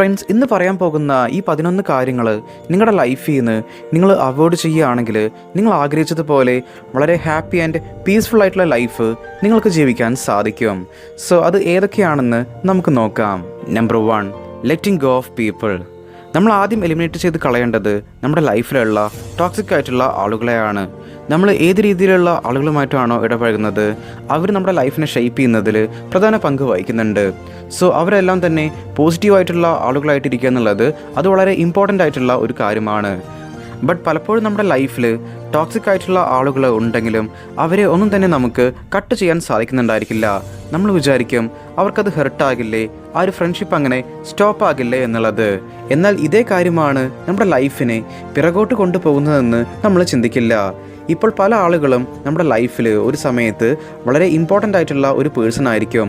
Friends ഇന്ന് പറയാൻ പോകുന്ന ഈ പതിനൊന്ന് കാര്യങ്ങൾ നിങ്ങളുടെ ലൈഫിൽ നിന്ന് നിങ്ങൾ അവോയ്ഡ് ചെയ്യുകയാണെങ്കിൽ നിങ്ങൾ ആഗ്രഹിച്ചതുപോലെ വളരെ ഹാപ്പി ആൻഡ് പീസ്ഫുൾ ആയിട്ടുള്ള ലൈഫ് നിങ്ങൾക്ക് ജീവിക്കാൻ സാധിക്കും. സോ അത് ഏതൊക്കെയാണെന്ന് നമുക്ക് നോക്കാം. Number one letting go of people നമ്മൾ ആദ്യം എലിമിനേറ്റ് ചെയ്ത് കളയേണ്ടത് നമ്മുടെ ലൈഫിലുള്ള ടോക്സിക് ആയിട്ടുള്ള ആളുകളെയാണ്. നമ്മൾ ഏത് രീതിയിലുള്ള ആളുകളുമായിട്ടാണോ ഇടപഴകുന്നത്? അവർ നമ്മുടെ ലൈഫിനെ ഷെയ്പ്പ് ചെയ്യുന്നതിൽ പ്രധാന പങ്ക് വഹിക്കുന്നുണ്ട്. സോ അവരെല്ലാം തന്നെ പോസിറ്റീവായിട്ടുള്ള ആളുകളായിട്ടിരിക്കുക എന്നുള്ളത് അത് വളരെ ഇമ്പോർട്ടന്റ് ആയിട്ടുള്ള ഒരു കാര്യമാണ്. ബട്ട് പലപ്പോഴും നമ്മുടെ ലൈഫിൽ ടോക്സിക് ആയിട്ടുള്ള ആളുകൾ ഉണ്ടെങ്കിലും അവരെ ഒന്നും തന്നെ നമുക്ക് കട്ട് ചെയ്യാൻ സാധിക്കുന്നുണ്ടായിരിക്കില്ല. നമ്മൾ വിചാരിക്കും അവർക്കത് ഹെർട്ടാകില്ലേ ആ ഒരു ഫ്രണ്ട്ഷിപ്പ് അങ്ങനെ സ്റ്റോപ്പ് ആകില്ലേ എന്നുള്ളത്. എന്നാൽ ഇതേ കാര്യമാണ് നമ്മുടെ ലൈഫിനെ പിറകോട്ട് കൊണ്ടുപോകുന്നതെന്ന് നമ്മൾ ചിന്തിക്കില്ല. ഇപ്പോൾ പല ആളുകളും നമ്മുടെ ലൈഫിൽ ഒരു സമയത്ത് വളരെ ഇമ്പോർട്ടന്റ് ആയിട്ടുള്ള ഒരു പേഴ്സൺ ആയിരിക്കും.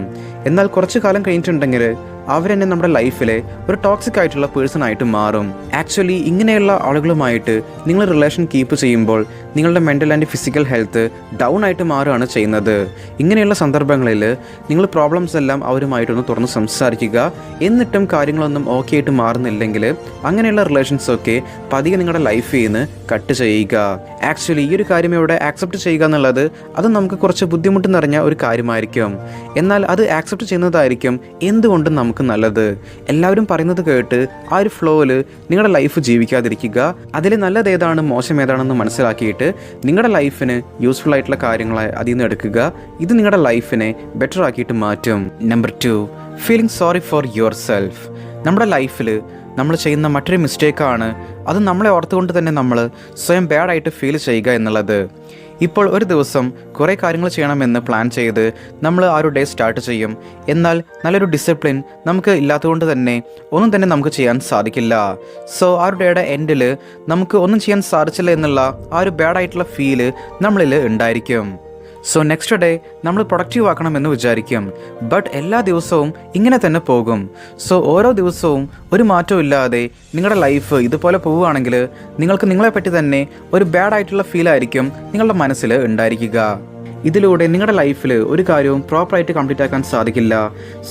എന്നാൽ കുറച്ചു കാലം കഴിഞ്ഞിട്ടുണ്ടെങ്കിൽ അവരെന്നെ നമ്മുടെ ലൈഫിലെ ഒരു ടോക്സിക് ആയിട്ടുള്ള പേഴ്സൺ ആയിട്ട് മാറും. ആക്ച്വലി ഇങ്ങനെയുള്ള ആളുകളുമായിട്ട് നിങ്ങൾ റിലേഷൻ കീപ്പ് ചെയ്യുമ്പോൾ നിങ്ങളുടെ mental and physical health down ആയിട്ട് മാറുകയാണ് ചെയ്യുന്നത്. ഇങ്ങനെയുള്ള സന്ദർഭങ്ങളിൽ നിങ്ങൾ പ്രോബ്ലംസ് എല്ലാം അവരുമായിട്ടൊന്ന് തുറന്ന് സംസാരിക്കുക. എന്നിട്ടും കാര്യങ്ങളൊന്നും ഓക്കെ ആയിട്ട് മാറുന്നില്ലെങ്കിൽ അങ്ങനെയുള്ള റിലേഷൻസ് ഒക്കെ പതിയെ നിങ്ങളുടെ ലൈഫിൽ നിന്ന് കട്ട് ചെയ്യുക. ആക്ച്വലി ഈ ഒരു കാര്യം ഇവിടെ ആക്സെപ്റ്റ് ചെയ്യുക എന്നുള്ളത് അത് നമുക്ക് കുറച്ച് ബുദ്ധിമുട്ട് നിറഞ്ഞ ഒരു കാര്യമായിരിക്കും. എന്നാൽ അത് ആക്സെപ്റ്റ് ചെയ്യുന്നതായിരിക്കും എന്തുകൊണ്ടും നമുക്ക് നല്ലത്. എല്ലാവരും പറയുന്നത് കേട്ട് ആ ഒരു ഫ്ലോയിൽ നിങ്ങളുടെ ലൈഫ് ജീവിക്കാതിരിക്കുക. അതിൽ നല്ലത് ഏതാണ് മോശം ഏതാണെന്ന് മനസ്സിലാക്കിയിട്ട് നിങ്ങളുടെ ലൈഫിന് യൂസ്ഫുൾ ആയിട്ടുള്ള കാര്യങ്ങളെ അതിൽ നിന്ന് എടുക്കുക. ഇത് നിങ്ങളുടെ ലൈഫിനെ ബെറ്റർ ആക്കിയിട്ട് മാറ്റും. Number two feeling sorry for yourself നമ്മുടെ ലൈഫിൽ നമ്മൾ ചെയ്യുന്ന മറ്റൊരു മിസ്റ്റേക്കാണ് അത് നമ്മളെ ഓർത്തുകൊണ്ട് തന്നെ നമ്മൾ സ്വയം ബാഡായിട്ട് ഫീൽ ചെയ്യുക എന്നുള്ളത്. ഇപ്പോൾ ഒരു ദിവസം കുറേ കാര്യങ്ങൾ ചെയ്യണമെന്ന് പ്ലാൻ ചെയ്ത് നമ്മൾ ആ ഒരു ഡേ സ്റ്റാർട്ട് ചെയ്യും. എന്നാൽ നല്ലൊരു ഡിസിപ്ലിൻ നമുക്ക് ഇല്ലാത്തതുകൊണ്ട് തന്നെ ഒന്നും തന്നെ നമുക്ക് ചെയ്യാൻ സാധിക്കില്ല. സോ ആ ഒരു ഡേയുടെ എൻഡിൽ നമുക്ക് ഒന്നും ചെയ്യാൻ സാധിച്ചില്ല എന്നുള്ള ആ ഒരു ബാഡായിട്ടുള്ള ഫീൽ നമ്മളിൽ ഉണ്ടായിരിക്കും. സോ നെക്സ്റ്റ് ഡേ നമ്മൾ പ്രൊഡക്റ്റീവ് ആക്കണമെന്ന് വിചാരിക്കും. ബട്ട് എല്ലാ ദിവസവും ഇങ്ങനെ തന്നെ പോകും. സോ ഓരോ ദിവസവും ഒരു മാറ്റവും ഇല്ലാതെ നിങ്ങളുടെ ലൈഫ് ഇതുപോലെ പോവുകയാണെങ്കിൽ നിങ്ങൾക്ക് നിങ്ങളെപ്പറ്റി തന്നെ ഒരു ബാഡ് ആയിട്ടുള്ള ഫീൽ ആയിരിക്കും നിങ്ങളുടെ മനസ്സിൽ ഉണ്ടായിരിക്കുക. ഇതിലൂടെ നിങ്ങളുടെ ലൈഫിൽ ഒരു കാര്യവും പ്രോപ്പറായിട്ട് കംപ്ലീറ്റ് ആക്കാൻ സാധിക്കില്ല.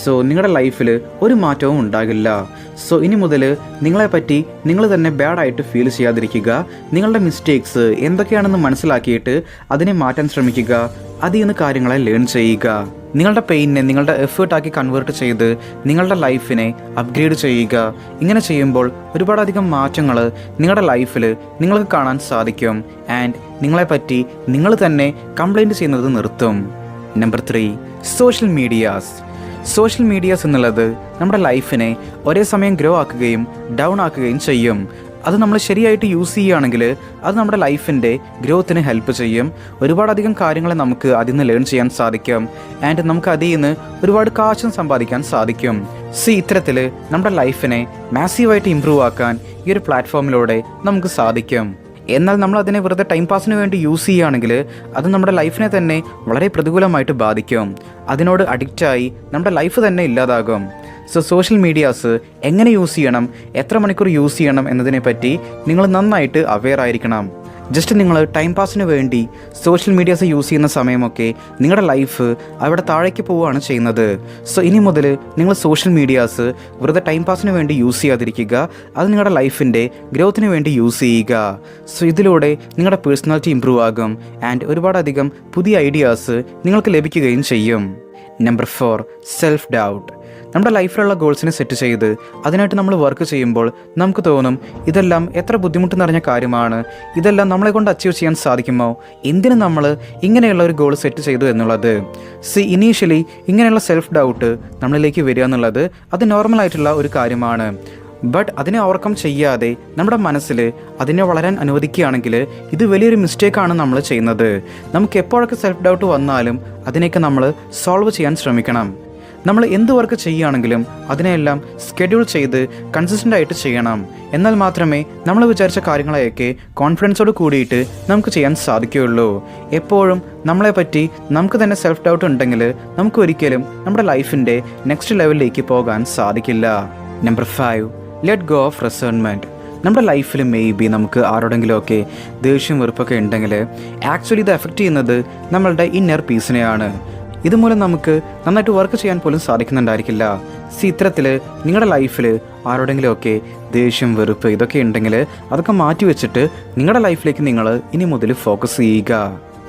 സോ നിങ്ങളുടെ ലൈഫിൽ ഒരു മാറ്റവും ഉണ്ടാകില്ല. സോ ഇനി മുതൽ നിങ്ങളെപ്പറ്റി നിങ്ങൾ തന്നെ ബാഡായിട്ട് ഫീൽ ചെയ്യാതിരിക്കുക. നിങ്ങളുടെ മിസ്റ്റേക്സ് എന്തൊക്കെയാണെന്ന് മനസ്സിലാക്കിയിട്ട് അതിനെ മാറ്റാൻ ശ്രമിക്കുക. അതിൽ നിന്ന് കാര്യങ്ങളെ ലേൺ ചെയ്യുക. നിങ്ങളുടെ പെയിനെ നിങ്ങളുടെ എഫേർട്ടാക്കി കൺവേർട്ട് ചെയ്ത് നിങ്ങളുടെ ലൈഫിനെ അപ്ഗ്രേഡ് ചെയ്യുക. ഇങ്ങനെ ചെയ്യുമ്പോൾ ഒരുപാടധികം മാറ്റങ്ങൾ നിങ്ങളുടെ ലൈഫിൽ നിങ്ങൾക്ക് കാണാൻ സാധിക്കും. ആൻഡ് നിങ്ങളെപ്പറ്റി നിങ്ങൾ തന്നെ കംപ്ലൈന്റ് ചെയ്യുന്നത് നിർത്തും. Number three social medias social medias എന്നുള്ളത് നമ്മുടെ ലൈഫിനെ ഒരേ സമയം ഗ്രോ ആക്കുകയും ഡൗൺ ആക്കുകയും ചെയ്യും. അത് നമ്മൾ ശരിയായിട്ട് യൂസ് ചെയ്യുകയാണെങ്കിൽ അത് നമ്മുടെ ലൈഫിന്റെ ഗ്രോത്തിന് ഹെൽപ്പ് ചെയ്യും. ഒരുപാടധികം കാര്യങ്ങൾ നമുക്ക് അതിൽ നിന്ന് ലേൺ ചെയ്യാൻ സാധിക്കും. ആൻഡ് നമുക്ക് അതിൽ നിന്ന് ഒരുപാട് കാശും സമ്പാദിക്കാൻ സാധിക്കും. സി ഇത്തരത്തിൽ നമ്മുടെ ലൈഫിനെ മാസീവായിട്ട് ഇമ്പ്രൂവ് ആക്കാൻ ഈ ഒരു പ്ലാറ്റ്ഫോമിലൂടെ നമുക്ക് സാധിക്കും. എന്നാൽ നമ്മൾ അതിനെ വെറുതെ ടൈം പാസിന് വേണ്ടി യൂസ് ചെയ്യുകയാണെങ്കിൽ അത് നമ്മുടെ ലൈഫിനെ തന്നെ വളരെ പ്രതികൂലമായിട്ട് ബാധിക്കും. അതിനോട് അഡിക്റ്റായി നമ്മുടെ ലൈഫ് തന്നെ ഇല്ലാതാകും. സോ സോഷ്യൽ മീഡിയാസ് എങ്ങനെ യൂസ് ചെയ്യണം? എത്ര മണിക്കൂർ യൂസ് ചെയ്യണം എന്നതിനെ പറ്റി നിങ്ങൾ നന്നായിട്ട് അവെയർ ആയിരിക്കണം. ജസ്റ്റ് നിങ്ങൾ ടൈം പാസിന് വേണ്ടി സോഷ്യൽ മീഡിയാസ് യൂസ് ചെയ്യുന്ന സമയമൊക്കെ നിങ്ങളുടെ ലൈഫ് അവിടെ താഴേക്ക് പോവുകയാണ് ചെയ്യുന്നത്. സോ ഇനി മുതൽ നിങ്ങൾ സോഷ്യൽ മീഡിയാസ് വെറുതെ ടൈം പാസിന് വേണ്ടി യൂസ് ചെയ്യാതിരിക്കുക. അത് നിങ്ങളുടെ ലൈഫിന്റെ ഗ്രോത്തിന് വേണ്ടി യൂസ് ചെയ്യുക. സോ ഇതിലൂടെ നിങ്ങളുടെ പേഴ്സണാലിറ്റി ഇമ്പ്രൂവ് ആകും. ആൻഡ് ഒരുപാടധികം പുതിയ ഐഡിയാസ് നിങ്ങൾക്ക് ലഭിക്കുകയും ചെയ്യും. നമ്പർ ഫോർ സെൽഫ് ഡൗട്ട് നമ്മുടെ ലൈഫിലുള്ള ഗോൾസിനെ സെറ്റ് ചെയ്ത് അതിനായിട്ട് നമ്മൾ വർക്ക് ചെയ്യുമ്പോൾ നമുക്ക് തോന്നും ഇതെല്ലാം എത്ര ബുദ്ധിമുട്ട് നിറഞ്ഞ കാര്യമാണ്. ഇതെല്ലാം നമ്മളെ കൊണ്ട് അച്ചീവ് ചെയ്യാൻ സാധിക്കുമോ? എന്തിനു നമ്മൾ ഇങ്ങനെയുള്ള ഒരു ഗോൾ സെറ്റ് ചെയ്തു എന്നുള്ളത്? സി ഇനീഷ്യലി ഇങ്ങനെയുള്ള സെൽഫ് ഡൗട്ട് നമ്മളിലേക്ക് വരിക എന്നുള്ളത് അത് നോർമലായിട്ടുള്ള ഒരു കാര്യമാണ്. ബട്ട് അതിനെ ഓവർകം ചെയ്യാതെ നമ്മുടെ മനസ്സിൽ അതിനെ വളരാൻ അനുവദിക്കുകയാണെങ്കിൽ ഇത് വലിയൊരു മിസ്റ്റേക്കാണ് നമ്മൾ ചെയ്യുന്നത്. നമുക്ക് എപ്പോഴൊക്കെ സെൽഫ് ഡൗട്ട് വന്നാലും അതിനെയൊക്കെ നമ്മൾ സോൾവ് ചെയ്യാൻ ശ്രമിക്കണം. നമ്മൾ എന്ത് വർക്ക് ചെയ്യുകയാണെങ്കിലും അതിനെയെല്ലാം സ്കെഡ്യൂൾ ചെയ്ത് കൺസിസ്റ്റന്റ് ആയിട്ട് ചെയ്യണം. എന്നാൽ മാത്രമേ നമ്മൾ വിചാരിച്ച കാര്യങ്ങളെയൊക്കെ കോൺഫിഡൻസോട് കൂടിയിട്ട് നമുക്ക് ചെയ്യാൻ സാധിക്കുകയുള്ളൂ. എപ്പോഴും നമ്മളെപ്പറ്റി നമുക്ക് തന്നെ സെൽഫ് ഡൗട്ട് ഉണ്ടെങ്കിൽ നമുക്ക് ഒരിക്കലും നമ്മുടെ ലൈഫിന്റെ നെക്സ്റ്റ് ലെവലിലേക്ക് പോകാൻ സാധിക്കില്ല. Number five let go of resentment നമ്മുടെ ലൈഫിൽ മേ ബി നമുക്ക് ആരോടെങ്കിലുമൊക്കെ ദേഷ്യം വെറുപ്പൊക്കെ ഉണ്ടെങ്കിൽ ആക്ച്വലി ഇത് എഫക്റ്റ് ചെയ്യുന്നത് നമ്മളുടെ ഇന്നർ പീസിനെയാണ് ഇതുമൂലം നമുക്ക് നന്നായിട്ട് വർക്ക് ചെയ്യാൻ പോലും സാധിക്കുന്നുണ്ടായിരിക്കില്ല. സി ഇത്തരത്തിൽ നിങ്ങളുടെ ലൈഫിൽ ആരോടെങ്കിലുമൊക്കെ ദേഷ്യം വെറുപ്പ് ഇതൊക്കെ ഉണ്ടെങ്കിൽ അതൊക്കെ മാറ്റി വെച്ചിട്ട് നിങ്ങളുടെ ലൈഫിലേക്ക് നിങ്ങൾ ഇനി മുതൽ ഫോക്കസ് ചെയ്യുക.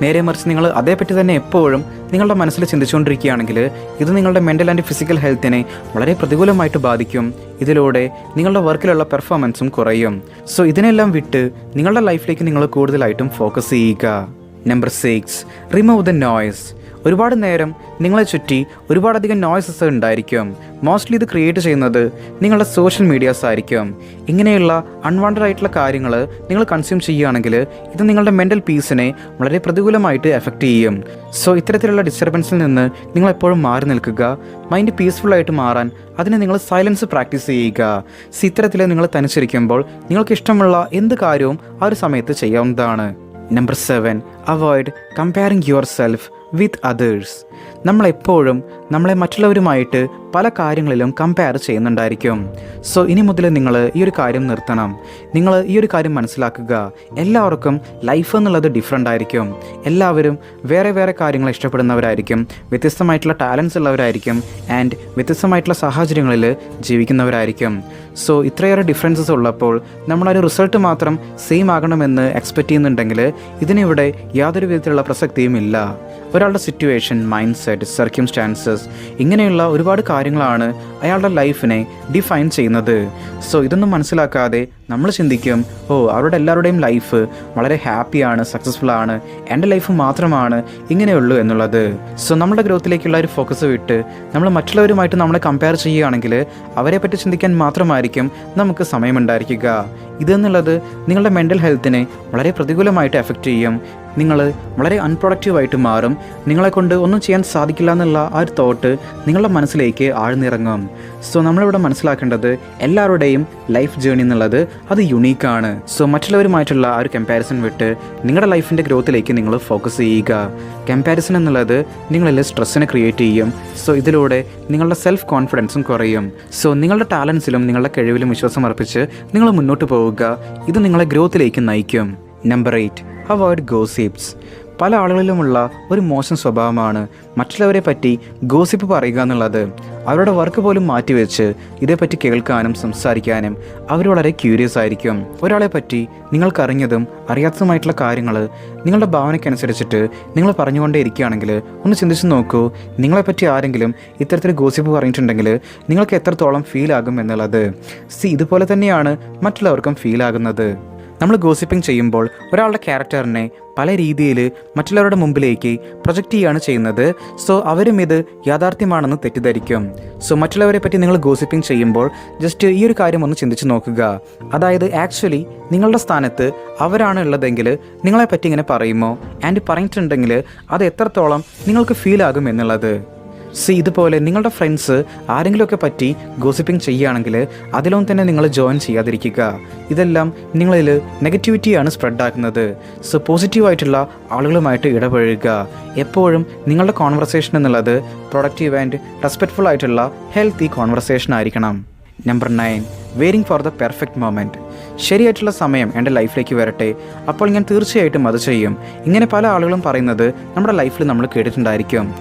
നേരെ മറിച്ച് നിങ്ങൾ അതേപ്പറ്റി തന്നെ എപ്പോഴും നിങ്ങളുടെ മനസ്സിൽ ചിന്തിച്ചുകൊണ്ടിരിക്കുകയാണെങ്കിൽ ഇത് നിങ്ങളുടെ മെന്റൽ ആൻഡ് ഫിസിക്കൽ ഹെൽത്തിനെ വളരെ പ്രതികൂലമായിട്ട് ബാധിക്കും. ഇതിലൂടെ നിങ്ങളുടെ വർക്കിലുള്ള പെർഫോമൻസും കുറയും. സോ ഇതിനെല്ലാം വിട്ട് നിങ്ങളുടെ ലൈഫിലേക്ക് നിങ്ങൾ കൂടുതലായിട്ടും ഫോക്കസ് ചെയ്യുക. Number six remove the noise ഒരുപാട് നേരം നിങ്ങളെ ചുറ്റി ഒരുപാടധികം നോയ്സസ് ഉണ്ടായിരിക്കും. മോസ്റ്റ്ലി ഇത് ക്രിയേറ്റ് ചെയ്യുന്നത് നിങ്ങളുടെ സോഷ്യൽ മീഡിയാസ് ആയിരിക്കും. ഇങ്ങനെയുള്ള അൺവാണ്ടഡ് ആയിട്ടുള്ള കാര്യങ്ങൾ നിങ്ങൾ കൺസ്യൂം ചെയ്യുകയാണെങ്കിൽ ഇത് നിങ്ങളുടെ മെന്റൽ പീസിനെ വളരെ പ്രതികൂലമായിട്ട് എഫക്റ്റ് ചെയ്യും. സോ ഇത്തരത്തിലുള്ള ഡിസ്റ്റർബൻസിൽ നിന്ന് നിങ്ങൾ എപ്പോഴും മാറി നിൽക്കുക. മൈൻഡ് പീസ്ഫുള്ളായിട്ട് മാറാൻ അതിനെ നിങ്ങൾ സൈലൻസ് പ്രാക്ടീസ് ചെയ്യുക. സോ ഇത്തരത്തിൽ നിങ്ങൾ തനിച്ചിരിക്കുമ്പോൾ നിങ്ങൾക്ക് ഇഷ്ടമുള്ള എന്ത് കാര്യവും ആ ഒരു സമയത്ത് ചെയ്യാവുന്നതാണ്. Number seven avoid comparing yourself with others നമ്മളെപ്പോഴും നമ്മളെ മറ്റുള്ളവരുമായിട്ട് പല കാര്യങ്ങളിലും കമ്പയർ ചെയ്യുന്നുണ്ടായിരിക്കും. സോ ഇനി മുതൽ നിങ്ങൾ ഈ ഒരു കാര്യം നിർത്തണം. നിങ്ങൾ ഈ ഒരു കാര്യം മനസ്സിലാക്കുക. എല്ലാവർക്കും ലൈഫ് എന്നുള്ളത് ഡിഫറെന്റ് ആയിരിക്കും. എല്ലാവരും വേറെ വേറെ കാര്യങ്ങൾ ഇഷ്ടപ്പെടുന്നവരായിരിക്കും. വ്യത്യസ്തമായിട്ടുള്ള ടാലൻസ് ഉള്ളവരായിരിക്കും ആൻഡ് വ്യത്യസ്തമായിട്ടുള്ള സാഹചര്യങ്ങളിൽ ജീവിക്കുന്നവരായിരിക്കും. സോ ഇത്രയേറെ ഡിഫറൻസസ് ഉള്ളപ്പോൾ നമ്മളൊരു റിസൾട്ട് മാത്രം സെയിം ആകണമെന്ന് എക്സ്പെക്റ്റ് ചെയ്യുന്നുണ്ടെങ്കിൽ ഇതിനിവിടെ യാതൊരു വിധത്തിലുള്ള പ്രസക്തിയും ഇല്ല. ഒരാളുടെ സിറ്റുവേഷൻ മൈൻഡ് സെറ്റ് സർക്യൂംസ്റ്റാൻസസ് ഇങ്ങനെയുള്ള ഒരുപാട് കാര്യങ്ങളാണ് അയാളുടെ ലൈഫിനെ ഡിഫൈൻ ചെയ്യുന്നത്. സോ ഇതൊന്നും മനസ്സിലാക്കാതെ നമ്മൾ ചിന്തിക്കും ഓ അവരുടെ എല്ലാവരുടെയും ലൈഫ് വളരെ ഹാപ്പിയാണ് സക്സസ്ഫുൾ ആണ് എന്റെ ലൈഫ് മാത്രമാണ് ഇങ്ങനെയുള്ളൂ എന്നുള്ളത്. സോ നമ്മുടെ ഗ്രോത്തിലേക്കുള്ള ഒരു ഫോക്കസ് വിട്ട് നമ്മൾ മറ്റുള്ളവരുമായിട്ട് നമ്മളെ കമ്പയർ ചെയ്യുകയാണെങ്കിൽ അവരെ പറ്റി ചിന്തിക്കാൻ മാത്രമായിരിക്കും നമുക്ക് സമയമുണ്ടായിരിക്കുക ഇതെന്നുള്ളത് നിങ്ങളുടെ മെന്റൽ ഹെൽത്തിനെ വളരെ പ്രതികൂലമായിട്ട് എഫക്റ്റ് ചെയ്യും. നിങ്ങൾ വളരെ അൺപ്രൊഡക്റ്റീവായിട്ട് മാറും. നിങ്ങളെക്കൊണ്ട് ഒന്നും ചെയ്യാൻ സാധിക്കില്ല എന്നുള്ള ആ ഒരു തോട്ട് നിങ്ങളുടെ മനസ്സിലേക്ക് ആഴ്ന്നിറങ്ങും. സോ നമ്മളിവിടെ മനസ്സിലാക്കേണ്ടത് എല്ലാവരുടെയും ലൈഫ് ജേണി എന്നുള്ളത് അത് യുണീക്കാണ് സോ മറ്റുള്ളവരുമായിട്ടുള്ള ആ ഒരു കമ്പാരിസൺ വിട്ട് നിങ്ങളുടെ ലൈഫിന്റെ ഗ്രോത്തിലേക്ക് നിങ്ങൾ ഫോക്കസ് ചെയ്യുക. കമ്പാരിസൺ എന്നുള്ളത് നിങ്ങളിൽ സ്ട്രെസ്സിനെ ക്രിയേറ്റ് ചെയ്യും. സോ ഇതിലൂടെ നിങ്ങളുടെ സെൽഫ് കോൺഫിഡൻസും കുറയും. സോ നിങ്ങളുടെ ടാലൻസിലും നിങ്ങളുടെ കഴിവിലും വിശ്വാസം അർപ്പിച്ച് നിങ്ങൾ മുന്നോട്ട് പോവുക. ഇത് നിങ്ങളെ ഗ്രോത്തിലേക്ക് നയിക്കും. നമ്പർ എയ്റ്റ് അവോയ്ഡ് ഗോസിപ്സ് പല ആളുകളിലുമുള്ള ഒരു മോശം സ്വഭാവമാണ് മറ്റുള്ളവരെ പറ്റി ഗോസിപ്പ് പറയുക എന്നുള്ളത്. അവരുടെ വർക്ക് പോലും മാറ്റിവെച്ച് ഇതേപ്പറ്റി കേൾക്കാനും സംസാരിക്കാനും അവർ വളരെ ക്യൂരിയസ് ആയിരിക്കും. ഒരാളെ പറ്റി നിങ്ങൾക്കറിഞ്ഞതും അറിയാത്തതുമായിട്ടുള്ള കാര്യങ്ങൾ നിങ്ങളുടെ ഭാവനയ്ക്കനുസരിച്ചിട്ട് നിങ്ങൾ പറഞ്ഞുകൊണ്ടേ ഇരിക്കുകയാണെങ്കിൽ ഒന്ന് ചിന്തിച്ച് നോക്കൂ നിങ്ങളെപ്പറ്റി ആരെങ്കിലും ഇത്തരത്തിൽ ഗോസിപ്പ് പറഞ്ഞിട്ടുണ്ടെങ്കിൽ നിങ്ങൾക്ക് എത്രത്തോളം ഫീൽ ആകും എന്നുള്ളത്. സി ഇതുപോലെ തന്നെയാണ് മറ്റുള്ളവർക്കും ഫീൽ ആകുന്നത്. നമ്മൾ ഗോസിപ്പിംഗ് ചെയ്യുമ്പോൾ ഒരാളുടെ ക്യാരക്ടറിനെ പല രീതിയിൽ മറ്റുള്ളവരുടെ മുമ്പിലേക്ക് പ്രൊജക്റ്റ് ചെയ്യുകയാണ് ചെയ്യുന്നത്. സോ അവരും ഇത് യാഥാർത്ഥ്യമാണെന്ന് തെറ്റിദ്ധരിക്കും. സോ മറ്റുള്ളവരെ പറ്റി നിങ്ങൾ ഗോസിപ്പിംഗ് ചെയ്യുമ്പോൾ ജസ്റ്റ് ഈ ഒരു കാര്യം ഒന്ന് ചിന്തിച്ച് നോക്കുക. അതായത് ആക്ച്വലി നിങ്ങളുടെ സ്ഥാനത്ത് അവരാണ് ഉള്ളതെങ്കിൽ നിങ്ങളെ പറ്റി ഇങ്ങനെ പറയുമോ? ആൻഡ് പറഞ്ഞിട്ടുണ്ടെങ്കിൽ അത് എത്രത്തോളം നിങ്ങൾക്ക് ഫീൽ ആകും എന്നുള്ളത്. സി ഇതുപോലെ നിങ്ങളുടെ ഫ്രണ്ട്സ് ആരെങ്കിലുമൊക്കെ പറ്റി ഗോസിപ്പിംഗ് ചെയ്യുകയാണെങ്കിൽ അതിലൊന്നും തന്നെ നിങ്ങൾ ജോയിൻ ചെയ്യാതിരിക്കുക. ഇതെല്ലാം നിങ്ങളിൽ നെഗറ്റിവിറ്റിയാണ് സ്പ്രെഡ് ആക്കുന്നത്. സോ പോസിറ്റീവായിട്ടുള്ള ആളുകളുമായിട്ട് ഇടപഴകുക. എപ്പോഴും നിങ്ങളുടെ കോൺവെർസേഷൻ എന്നുള്ളത് പ്രൊഡക്റ്റീവ് ആൻഡ് റെസ്പെക്റ്റ്ഫുൾ ആയിട്ടുള്ള ഹെൽത്തി കോൺവെർസേഷൻ ആയിരിക്കണം. Number nine waiting for the perfect moment ശരിയായിട്ടുള്ള സമയം എന്റെ ലൈഫിലേക്ക് വരട്ടെ. അപ്പോൾ ഞാൻ തീർച്ചയായിട്ടും അത് ചെയ്യും. ഇങ്ങനെ പല ആളുകളും പറയുന്നത് നമ്മുടെ ലൈഫിൽ നമ്മൾ കേട്ടിട്ടുണ്ടായിരിക്കും.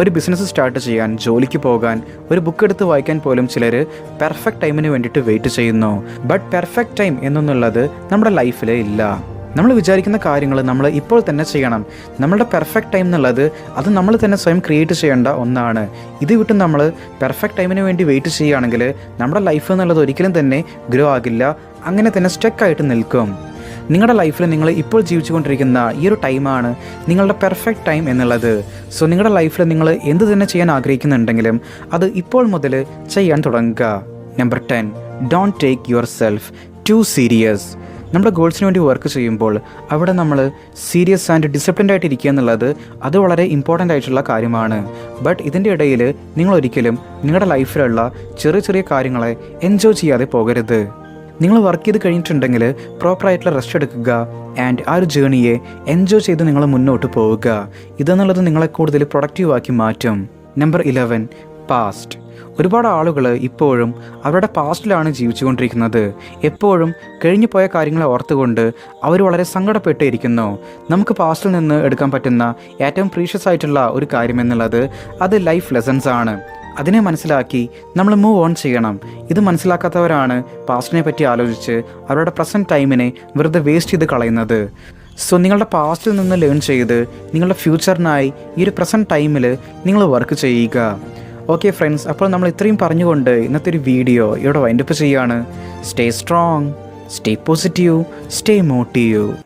ഒരു ബിസിനസ് സ്റ്റാർട്ട് ചെയ്യാൻ ജോലിക്ക് പോകാൻ ഒരു ബുക്ക് എടുത്ത് വായിക്കാൻ പോലും ചിലർ പെർഫെക്റ്റ് ടൈമിന് വേണ്ടിയിട്ട് വെയിറ്റ് ചെയ്യുന്നു. ബട്ട് പെർഫെക്റ്റ് ടൈം എന്നൊന്നുള്ളത് നമ്മുടെ ലൈഫിൽ ഇല്ല. നമ്മൾ വിചാരിക്കുന്ന കാര്യങ്ങൾ നമ്മൾ ഇപ്പോൾ തന്നെ ചെയ്യണം. നമ്മളുടെ പെർഫെക്റ്റ് ടൈം എന്നുള്ളത് അത് നമ്മൾ തന്നെ സ്വയം ക്രിയേറ്റ് ചെയ്യേണ്ട ഒന്നാണ്. ഇത് വിട്ട് നമ്മൾ പെർഫെക്റ്റ് ടൈമിന് വേണ്ടി വെയിറ്റ് ചെയ്യുകയാണെങ്കിൽ നമ്മുടെ ലൈഫ് എന്നുള്ളത് ഒരിക്കലും തന്നെ ഗ്രോ ആകില്ല. അങ്ങനെ തന്നെ സ്റ്റക്കായിട്ട് നിൽക്കും. നിങ്ങളുടെ ലൈഫിൽ നിങ്ങൾ ഇപ്പോൾ ജീവിച്ചുകൊണ്ടിരിക്കുന്ന ഈ ഒരു ടൈമാണ് നിങ്ങളുടെ പെർഫെക്റ്റ് ടൈം എന്നുള്ളത്. സോ നിങ്ങളുടെ ലൈഫിൽ നിങ്ങൾ എന്ത് തന്നെ ചെയ്യാൻ ആഗ്രഹിക്കുന്നുണ്ടെങ്കിലും അത് ഇപ്പോൾ മുതൽ ചെയ്യാൻ തുടങ്ങുക. Number ten don't take yourself too serious നമ്മുടെ ഗോൾസിന് വേണ്ടി വർക്ക് ചെയ്യുമ്പോൾ അവിടെ നമ്മൾ സീരിയസ് ആൻഡ് ഡിസിപ്ലിൻഡ് ആയിട്ട് ഇരിക്കുക എന്നുള്ളത് അത് വളരെ ഇമ്പോർട്ടന്റ് ആയിട്ടുള്ള കാര്യമാണ്. ബട്ട് ഇതിന്റെ ഇടയിൽ നിങ്ങൾ ഒരിക്കലും നിങ്ങളുടെ ലൈഫിലുള്ള ചെറിയ ചെറിയ കാര്യങ്ങളെ എൻജോയ് ചെയ്യാതെ പോകരുത്. നിങ്ങൾ വർക്ക് ചെയ്ത് കഴിഞ്ഞിട്ടുണ്ടെങ്കിൽ പ്രോപ്പറായിട്ടുള്ള റെസ്റ്റ് എടുക്കുക ആൻഡ് ആ ഒരു ജേണിയെ എൻജോയ് ചെയ്ത് നിങ്ങൾ മുന്നോട്ട് പോവുക. ഇതെന്നുള്ളത് നിങ്ങളെ കൂടുതൽ പ്രൊഡക്റ്റീവ് ആക്കി മാറ്റും. നമ്പർ ഇലവൻ പാസ്റ്റ് ഒരുപാട് ആളുകൾ ഇപ്പോഴും അവരുടെ പാസ്റ്റിലാണ് ജീവിച്ചുകൊണ്ടിരിക്കുന്നത്. എപ്പോഴും കഴിഞ്ഞു പോയ കാര്യങ്ങളെ ഓർത്തുകൊണ്ട് അവർ വളരെ സങ്കടപ്പെട്ടിരിക്കുന്നു. നമുക്ക് പാസ്റ്റിൽ നിന്ന് എടുക്കാൻ പറ്റുന്ന ഏറ്റവും പ്രീഷ്യസ് ആയിട്ടുള്ള ഒരു കാര്യം എന്നുള്ളത് അത് ലൈഫ് ലെസൺസ് ആണ്. അതിനെ മനസ്സിലാക്കി നമ്മൾ മൂവ് ഓൺ ചെയ്യണം. ഇത് മനസ്സിലാക്കാത്തവരാണ് പാസ്റ്റിനെ പറ്റി ആലോചിച്ച് അവരുടെ പ്രസന്റ് ടൈമിനെ വെറുതെ വേസ്റ്റ് ചെയ്ത് കളയുന്നത്. സോ നിങ്ങളുടെ പാസ്റ്റിൽ നിന്ന് ലേൺ ചെയ്ത് നിങ്ങളുടെ ഫ്യൂച്ചറിനായി ഈ ഒരു പ്രസന്റ് ടൈമിൽ നിങ്ങൾ വർക്ക് ചെയ്യുക. ഓക്കെ ഫ്രണ്ട്സ് അപ്പോൾ നമ്മൾ ഇത്രയും പറഞ്ഞുകൊണ്ട് ഇന്നത്തെ ഒരു വീഡിയോ ഇവിടെ വൈൻഡപ്പ് ചെയ്യുകയാണ്. Stay strong stay positive stay motive